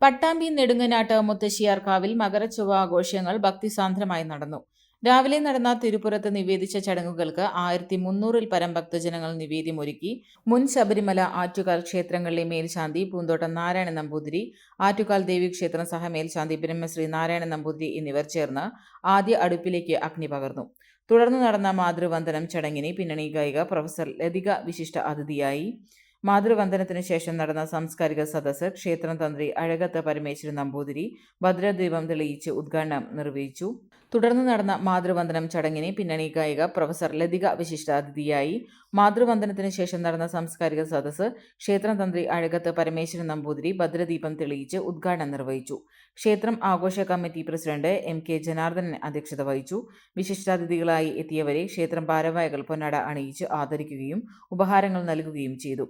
പട്ടാമ്പി നെടുങ്ങനാട്ട് മുത്തശ്ശിയാർക്കാവിൽ മകരച്ചൊവ്വ ആഘോഷങ്ങൾ ഭക്തിസാന്ദ്രമായി നടന്നു. രാവിലെ നടന്ന തിരുപ്പുറത്ത് നിവേദിച്ച ചടങ്ങുകൾക്ക് ആയിരത്തി മുന്നൂറിൽ പരം ഭക്തജനങ്ങൾ നിവേദ്യമൊരുക്കി മുൻ ശബരിമല ആറ്റുകാൽ ക്ഷേത്രങ്ങളിലെ മേൽശാന്തി പൂന്തോട്ടം നാരായണ നമ്പൂതിരി ആറ്റുകാൽ ദേവീക്ഷേത്രം സഹമേൽശാന്തി ബ്രഹ്മശ്രീ നാരായണ നമ്പൂതിരി എന്നിവർ ചേർന്ന് ആദ്യ അടുപ്പിലേക്ക് അഗ്നി പകർന്നു. തുടർന്ന് നടന്ന മാതൃവന്ദനം ചടങ്ങിനെ പിന്നണി ഗായിക പ്രൊഫസർ ലതിക വിശിഷ്ട അതിഥിയായി. മാതൃവന്ദനത്തിന് ശേഷം നടന്ന സാംസ്കാരിക സദസ്സ് ക്ഷേത്രം തന്ത്രി അഴകത്ത് പരമേശ്വരൻ നമ്പൂതിരി ഭദ്രദീപം തെളിയിച്ച് ഉദ്ഘാടനം നിർവഹിച്ചു. തുടർന്ന് നടന്ന മാതൃവന്ദനം ചടങ്ങിനെ പിന്നണി ഗായിക പ്രൊഫസർ ലതിക വിശിഷ്ട അതിഥിയായി മാതൃവന്ദനത്തിന് ശേഷം നടന്ന സാംസ്കാരിക സദസ്സ് ക്ഷേത്രം തന്ത്രി അഴകത്ത് പരമേശ്വരൻ നമ്പൂതിരി ഭദ്രദീപം തെളിയിച്ച് ഉദ്ഘാടനം നിർവഹിച്ചു. ക്ഷേത്രം ആഘോഷ committee president M K Janardhanan അധ്യക്ഷത വഹിച്ചു. വിശിഷ്ടാതിഥികളായി എത്തിയവരെ ക്ഷേത്രം ഭാരവാഹികൾ പൊന്നാട അണിയിച്ച് ആദരിക്കുകയും ഉപഹാരങ്ങൾ നൽകുകയും ചെയ്തു.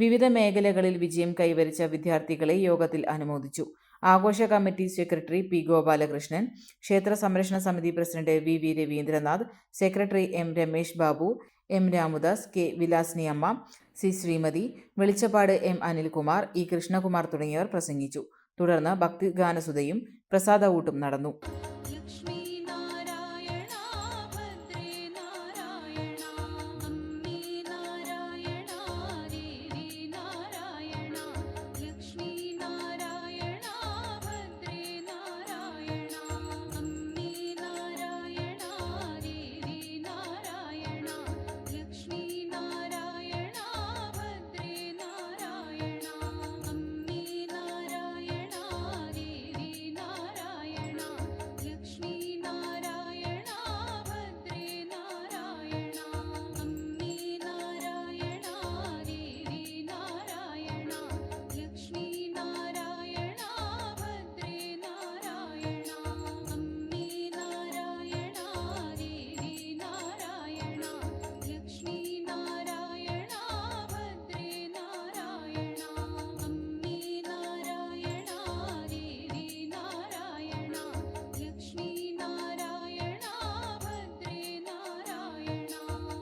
വിവിധ മേഖലകളിൽ വിജയം കൈവരിച്ച വിദ്യാർത്ഥികളെ യോഗത്തിൽ അനുമോദിച്ചു. ആഘോഷ കമ്മിറ്റി സെക്രട്ടറി പി ഗോപാലകൃഷ്ണൻ ക്ഷേത്ര സംരക്ഷണ സമിതി president V V Ravindranath secretary M Ramesh Babu M Ramudas K Vilasiniamma C Sreemathi വെളിച്ചപ്പാട് എം അനിൽകുമാർ ഇ കൃഷ്ണകുമാർ തുടങ്ങിയവർ പ്രസംഗിച്ചു. തുടർന്ന് ഭക്തിഗാനസുതയും പ്രസാദ ഊട്ടും നടന്നു.